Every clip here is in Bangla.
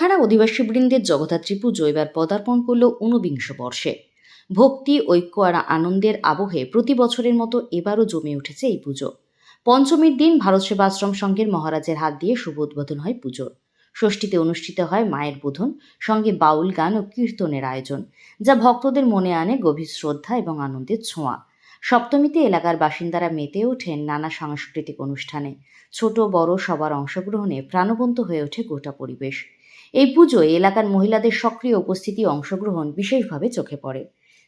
গোরখাড়া অধিবাসীবৃন্দের জগদ্ধাত্রী পুজো এবার পদার্পণ করল ঊনবিংশ বর্ষে। ভক্তি, ঐক্য আর আনন্দের আবহে প্রতি বছরের মতো এবারও জমে উঠেছে এই পুজো। পঞ্চমীর দিন ভারত সেবা আশ্রম সংঘের মহারাজের হাত দিয়ে শুভ উদ্বোধন হয় পুজোর ষষ্ঠীতে অনুষ্ঠিত হয় মায়ের বোধন, সঙ্গে বাউল গান ও কীর্তনের আয়োজন, যা ভক্তদের মনে আনে গভীর শ্রদ্ধা এবং আনন্দের ছোঁয়া। সপ্তমীতে এলাকার বাসিন্দারা মেতে ওঠেন নানা সাংস্কৃতিক অনুষ্ঠানে। ছোট বড় সবার অংশগ্রহণে প্রাণবন্ত হয়ে ওঠে গোটা পরিবেশ। এই পুজোয় এলাকার মহিলাদের সক্রিয় উপস্থিতি অংশগ্রহণ বিশেষভাবে চোখে পড়ে।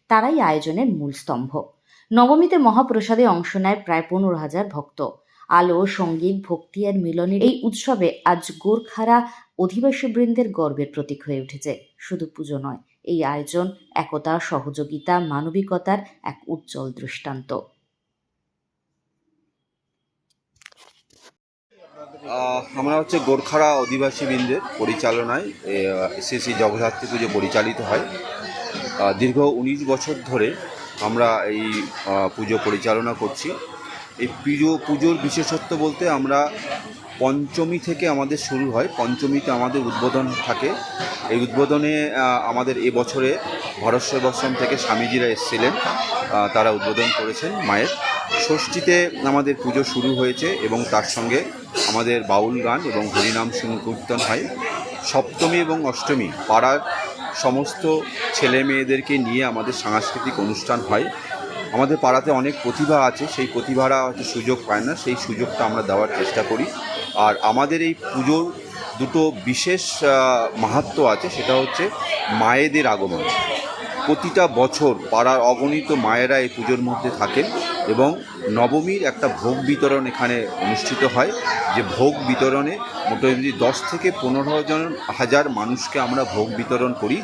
তারাই আয়োজনের মূল স্তম্ভ। নবমীতে মহাপ্রসাদে অংশ নেয় প্রায় পনেরো হাজার ভক্ত। আলো, সংগীত, ভক্তি আর মিলনের এই উৎসবে আজ গোর্খারা অধিবাসীবৃন্দের গর্বের প্রতীক হয়ে উঠেছে। শুধু পুজো নয় এই আয়োজন একতা, সহযোগিতা, মানবিকতার এক উজ্জ্বল দৃষ্টান্ত। আমরা হচ্ছে গোর্খারা অধিবাসী বৃন্দের পরিচালনায় এসএসসি জগদ্ধাত্রী পুজো পরিচালিত হয়। দীর্ঘ উনিশ বছর ধরে আমরা এই পুজো পরিচালনা করছি। এই পুজো, পুজোর বিশেষত্ব বলতে আমরা পঞ্চমী থেকে আমাদের শুরু হয়, পঞ্চমীতে আমাদের উদ্বোধন থাকে। এই উদ্বোধনে আমাদের এবছরে ভারত সেবাশ্রম থেকে স্বামীজিরা এসেছিলেন। তারা উদ্বোধন করেছেন মায়ের। ষষ্ঠীতে আমাদের পুজো শুরু হয়েছে এবং তার সঙ্গে আমাদের বাউল গান এবং হরিনাম সংকীর্তন হয়। সপ্তমী এবং অষ্টমী পাড়ার সমস্ত ছেলে মেয়েদেরকে নিয়ে আমাদের সাংস্কৃতিক অনুষ্ঠান হয়। আমাদের পাড়াতে অনেক প্রতিভা আছে, সেই প্রতিভারা হয়তো সুযোগ পায় না, সেই সুযোগটা আমরা দেওয়ার চেষ্টা করি। আর আমাদের এই পুজোর দুটো বিশেষ আহ, মাহাত্ম্য আছে সেটা হচ্ছে মায়েদের আগমন। প্রতিটা বছর পাড়ার অগণিত মায়েরা এই পুজোর মধ্যে থাকেন এবং নবমীর একটা ভোগ বিতরণ এখানে অনুষ্ঠিত হয় যে ভোগ বিতরণে মোটামুটি দশ থেকে পনেরো জন হাজার মানুষকে আমরা ভোগ বিতরণ করি।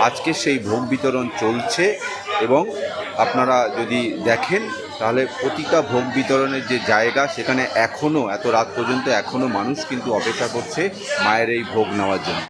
আজকে সেই ভোগ বিতরণ চলছে এবং আপনারা যদি দেখেন তাহলে প্রতিটা ভোগ বিতরণের যে জায়গা, সেখানে এখনও এত রাত পর্যন্ত এখনও মানুষ কিন্তু অপেক্ষা করছে মায়ের এই ভোগ নেওয়ার জন্য।